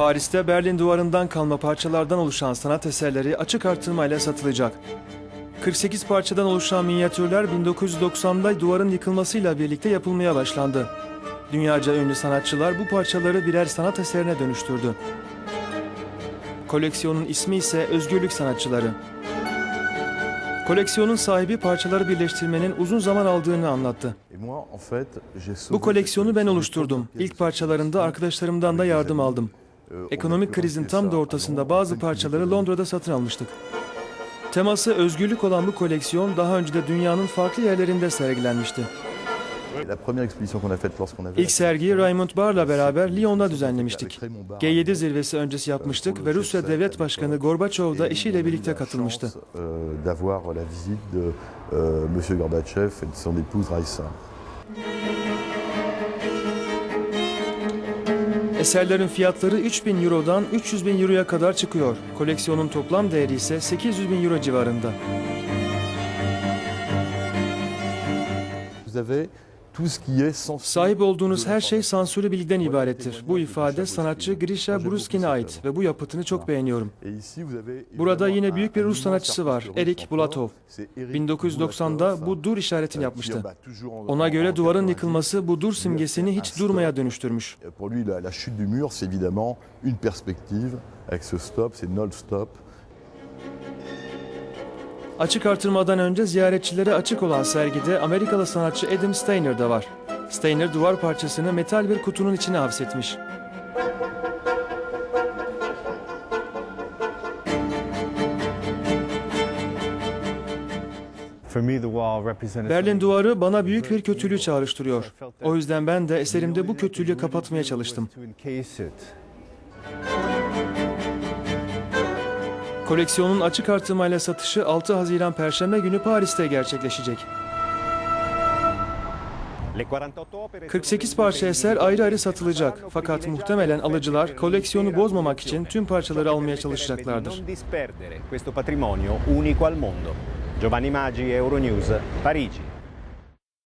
Paris'te Berlin duvarından kalma parçalardan oluşan sanat eserleri açık artırmayla satılacak. 48 parçadan oluşan minyatürler 1990'da duvarın yıkılmasıyla birlikte yapılmaya başlandı. Dünyaca ünlü sanatçılar bu parçaları birer sanat eserine dönüştürdü. Koleksiyonun ismi ise Özgürlük Sanatçıları. Koleksiyonun sahibi parçaları birleştirmenin uzun zaman aldığını anlattı. Bu koleksiyonu ben oluşturdum. İlk parçalarında arkadaşlarımdan da yardım aldım. Ekonomik krizin tam da ortasında bazı parçaları Londra'da satın almıştık. Teması özgürlük olan bu koleksiyon daha önce de dünyanın farklı yerlerinde sergilenmişti. İlk sergiyi Raymond Barr'la beraber Lyon'da düzenlemiştik. G7 zirvesi öncesi yapmıştık ve Rusya Devlet Başkanı Gorbaçov da eşiyle birlikte katılmıştı. Eserlerin fiyatları 3000 Euro'dan 300 bin Euro'ya kadar çıkıyor. Koleksiyonun toplam değeri ise 800 bin Euro civarında. Vous avez Sahip olduğunuz her şey sansürlü bilgiden ibarettir. Bu ifade sanatçı Grisha Bruskin'e ait ve bu yapıtını çok beğeniyorum. Burada yine büyük bir Rus sanatçısı var, Erik Bulatov. encore. C'est Erik 1990'da bu dur işaretini yapmıştı. Ona göre duvarın 90, yıkılması bu dur simgesini hiç durmaya dönüştürmüş. Pour lui, la, la chute du mur, c'est évidemment une perspective. Avec ce stop, c'est non-stop. Açık artırmadan önce ziyaretçilere açık olan sergide Amerikalı sanatçı Adam Steiner da var. Steiner duvar parçasını metal bir kutunun içine hapsetmiş. Berlin duvarı bana büyük bir kötülüğü çağrıştırıyor. O yüzden ben de eserimde bu kötülüğü kapatmaya çalıştım. Koleksiyonun açık artırmayla satışı 6 Haziran Perşembe günü Paris'te gerçekleşecek. 48 parça eser ayrı ayrı satılacak. Fakat muhtemelen alıcılar koleksiyonu bozmamak için tüm parçaları almaya çalışacaklardır. Giovanni Maggi, Euronews, Parigi.